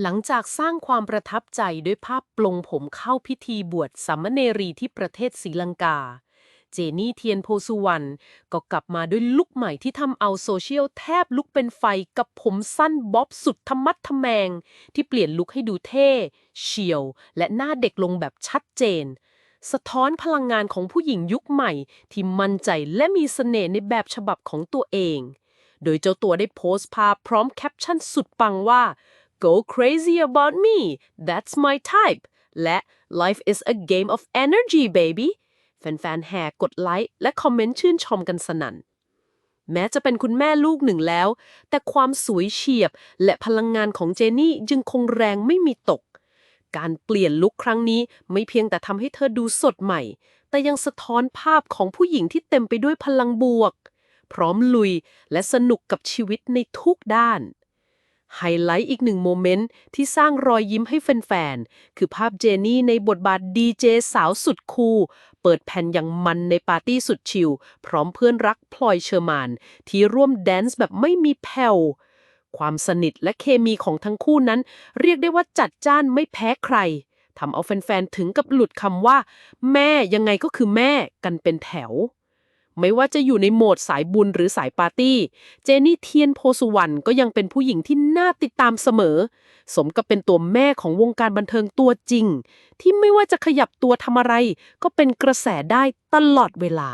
หลังจากสร้างความประทับใจด้วยภาพปลงผมเข้าพิธีบวชสามเณรีที่ประเทศศรีลังกา เจนี่เทียนโพสุวรรณก็กลับมาด้วยลุคใหม่ที่ทำเอาโซเชียลแทบลุกเป็นไฟกับผมสั้นบ๊อบสุดธรรมัดทแมง ที่เปลี่ยนลุคให้ดูเท่ เฉียว และหน้าเด็กลงแบบชัดเจน สะท้อนพลังงานของผู้หญิงยุคใหม่ ที่มั่นใจและมีเสน่ห์ในแบบฉบับของตัวเอง โดยเจ้าตัวได้โพสต์ภาพพร้อมแคปชั่นสุดปังว่า go crazy about me that's my type และ life is a game of energy baby แฟนๆ แห่กดไลค์และคอมเมนต์ชื่นชมกันสนั่น แม้จะเป็นคุณแม่ลูกหนึ่งแล้ว แต่ความสวยเฉียบและพลังงานของเจนี่ยังคงแรงไม่มีตก การเปลี่ยนลุคครั้งนี้ไม่เพียงแต่ทำให้เธอดูสดใหม่ แต่ยังสะท้อนภาพของผู้หญิงที่เต็มไปด้วยพลังบวก พร้อมลุยและสนุกกับชีวิตในทุกด้าน ไฮไลท์อีกหนึ่งโมเมนต์ที่สร้างรอยยิ้มให้แฟนๆ คือภาพเจนี่ในบทบาทดีเจสาวสุดคูลเปิดแผ่นอย่างมันในปาร์ตี้สุดชิล พร้อมเพื่อนรักพลอยเชอร์มาน ที่ร่วมแดนซ์แบบไม่มีแผ่วความสนิทและเคมีของทั้งคู่นั้น เรียกได้ว่าจัดจ้านไม่แพ้ใครทำเอาแฟนๆ ถึงกับหลุดคำว่า แม่ยังไงก็คือแม่กันเป็นแถว ไม่ว่าจะอยู่ในโหมดสายบุญหรือสายปาร์ตี้ เจนี่เทียนโพสุวรรณก็ยังเป็นผู้หญิงที่น่าติดตามเสมอ สมกับเป็นตัวแม่ของวงการบันเทิงตัวจริง ที่ไม่ว่าจะขยับตัวทำอะไร ก็เป็นกระแสได้ตลอดเวลา